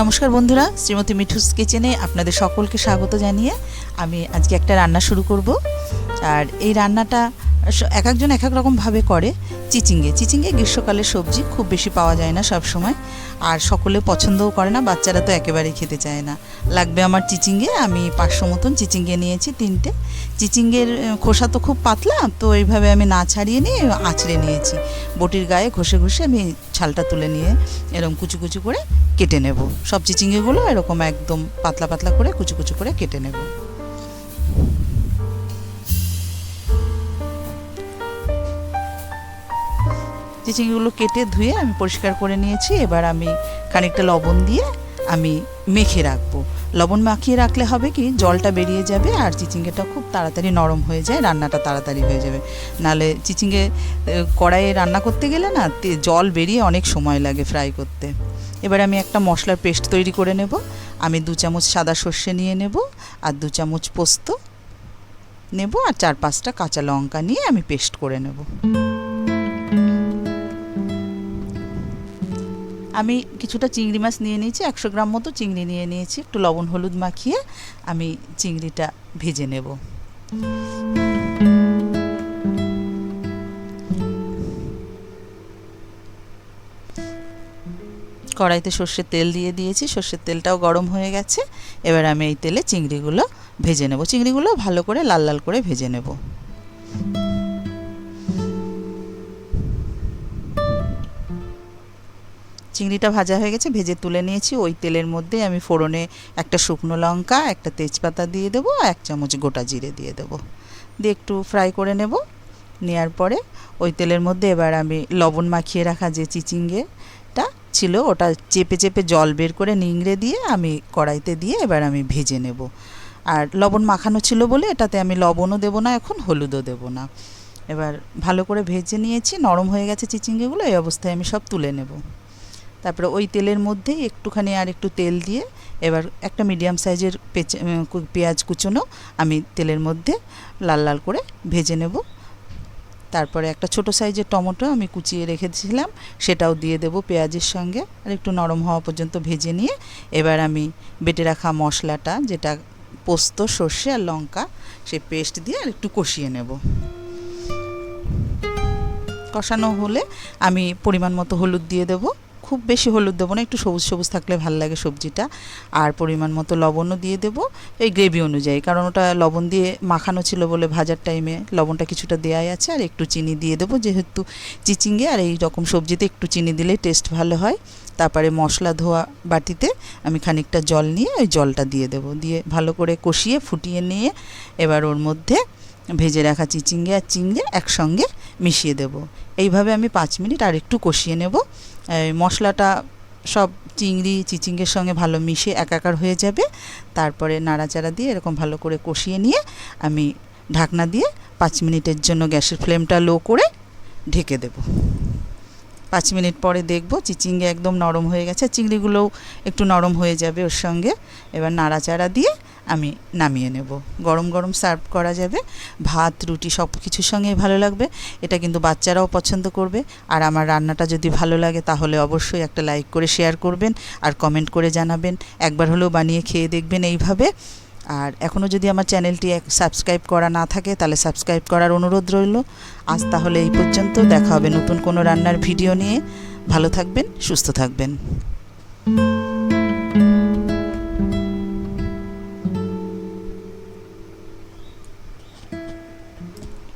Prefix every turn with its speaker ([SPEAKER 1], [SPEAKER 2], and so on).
[SPEAKER 1] নমস্কার বন্ধুরা, শ্রীমতী মিঠুস কিচেনে আপনাদের সকলকে স্বাগত জানিয়ে আমি আজকে একটা রান্না শুরু করব। আর এই রান্নাটা এক একজন এক এক রকমভাবে করে চিচিঙ্গে। চিচিঙ্গে গ্রীষ্মকালের সবজি খুব বেশি পাওয়া যায় না সব সময় আর সকলে পছন্দও করে না, বাচ্চারা তো একেবারেই খেতে চায় না। লাগবে আমার চিচিঙ্গে, আমি পাঁচশো মতন চিচিঙ্গে নিয়েছি তিনটে। চিচিঙ্গের খোসা তো খুব পাতলা, তো এইভাবে আমি না ছাড়িয়ে নিয়ে আঁচড়ে নিয়েছি। বটির গায়ে ঘষে ঘষে আমি ছালটা তুলে নিয়ে এরকম কুচু কুচু করে কেটে নেব। সব চিচিঙ্গেগুলো এরকম একদম পাতলা পাতলা করে কুচু কুচু করে কেটে নেব। চিচিঙ্গিগুলো কেটে ধুয়ে আমি পরিষ্কার করে নিয়েছি। এবার আমি খানিকটা লবণ দিয়ে আমি মেখে রাখব। লবণ মাখিয়ে রাখলে হবে কি, জলটা বেরিয়ে যাবে আর চিচিঙ্গেটা খুব তাড়াতাড়ি নরম হয়ে যায়, রান্নাটা তাড়াতাড়ি হয়ে যাবে। নালে চিচিঙ্গে কড়াইয়ে রান্না করতে গেলে না জল বেরিয়ে অনেক সময় লাগে ফ্রাই করতে। এবার আমি একটা মশলার পেস্ট তৈরি করে নেব। আমি দু চামচ সাদা সর্ষে নিয়ে নেব আর দু চামচ পোস্ত নেব আর চার পাঁচটা কাঁচা লঙ্কা নিয়ে আমি পেস্ট করে নেব। আমি কিছুটা চিংড়ি মাছ নিয়ে নিয়েছি, একশো গ্রাম মতো চিংড়ি নিয়ে নিয়েছি। একটু লবণ, হলুদ মাখিয়ে আমি চিংড়িটা ভেজে নেব। কড়াইতে সর্ষের তেল দিয়ে দিয়েছি, সর্ষের তেলটাও গরম হয়ে গেছে। এবার আমি এই তেলে চিংড়িগুলো ভেজে নেব। চিংড়িগুলো ভালো করে লাল লাল করে ভেজে নেব। চিংড়িটা ভাজা হয়ে গেছে, ভেজে তুলে নিয়েছি। ওই তেলের মধ্যে আমি ফোড়নে একটা শুকনো লঙ্কা, একটা তেজপাতা দিয়ে দেবো এক চামচ গোটা জিরে দিয়ে দেবো। দিয়ে একটু ফ্রাই করে নেব। নেওয়ার পরে ওই তেলের মধ্যে এবার আমি লবণ মাখিয়ে রাখা যে চিচিঙ্গেটা ছিল, ওটা চেপে চেপে জল বের করে নিংড়ে দিয়ে আমি কড়াইতে দিয়ে এবার আমি ভেজে নেব। আর লবণ মাখানো ছিল বলে এটাতে আমি লবণও দেবো না, এখন হলুদও দেবো না। এবার ভালো করে ভেজে নিয়েছি, নরম হয়ে গেছে চিচিঙ্গেগুলো, এই অবস্থায় আমি সব তুলে নেব। তারপরে ওই তেলের মধ্যেই একটুখানি আর একটু তেল দিয়ে এবার একটা মিডিয়াম সাইজের পেঁয়াজ কুচোনো আমি তেলের মধ্যে লাল লাল করে ভেজে নেব। তারপরে একটা ছোট সাইজের টমেটো আমি কুচিয়ে রেখেছিলাম, সেটাও দিয়ে দেব পেঁয়াজের সঙ্গে আর একটু নরম হওয়া পর্যন্ত ভেজে নিয়ে। এবার আমি বেটে রাখা মশলাটা, যেটা পোস্ত, সর্ষে আর লঙ্কা সেই পেস্ট দিয়ে আর একটু কষিয়ে নেব। কষানো হলে আমি পরিমাণ মতো হলুদ দিয়ে দেবো। খুব বেশি হলুদ দেবো না, একটু সবুজ সবুজ থাকলে ভালো লাগে সবজিটা। আর পরিমাণ মতো লবণও দিয়ে দেবো, এই গ্রেভি অনুযায়ী, কারণ ওটা লবণ দিয়ে মাখানো ছিল বলে ভাজার টাইমে লবণটা কিছুটা দেওয়াই আছে, আর একটু চিনি দিয়ে দেবো, যেহেতু চিচিঙ্গে, আর এই রকম সবজিতে একটু চিনি দিলে টেস্ট ভালো হয়। তারপরে মশলা ধোয়া বাটিতে আমি খানিকটা জল নিয়ে ওই জলটা দিয়ে দেবো, দিয়ে ভালো করে কষিয়ে, ফুটিয়ে নিয়ে এবার ওর মধ্যে ভেজে রাখা চিচিঙ্গে আর চিংড়ে একসঙ্গে মিশিয়ে দেব। এইভাবে আমি পাঁচ মিনিট আর একটু কষিয়ে নেব। মশলাটা সব চিংড়ি, চিচিঙ্গের সঙ্গে ভালো মিশে একাকার হয়ে যাবে। তারপরে নাড়াচাড়া দিয়ে এরকম ভালো করে কষিয়ে নিয়ে আমি ঢাকনা দিয়ে পাঁচ মিনিটের জন্য গ্যাসের ফ্লেমটা লো করে ঢেকে দেব। পাঁচ মিনিট পরে দেখব চিচিঙ্গে একদম নরম হয়ে গেছে। চিংড়িগুলোও একটু নরম হয়ে যাবে ওর সঙ্গে। এবার নাড়াচাড়া দিয়ে আমি নামিয়ে নেব। গরম গরম সার্ভ করা যাবে। ভাত, রুটি সব কিছুর সঙ্গে ভালো লাগবে। এটা কিন্তু বাচ্চারাও পছন্দ করবে। আর আমার রান্নাটা যদি ভালো লাগে তাহলে অবশ্যই একটা লাইক করে শেয়ার করবেন আর কমেন্ট করে জানাবেন। একবার হলেও বানিয়ে খেয়ে দেখবেন এইভাবে। আর এখনও যদি আমার চ্যানেলটি সাবস্ক্রাইব করা না থাকে তাহলে সাবস্ক্রাইব করার অনুরোধ রইল। আজ তাহলে এই পর্যন্ত। দেখা হবে নতুন কোনো রান্নার ভিডিও নিয়ে। ভালো থাকবেন, সুস্থ থাকবেন।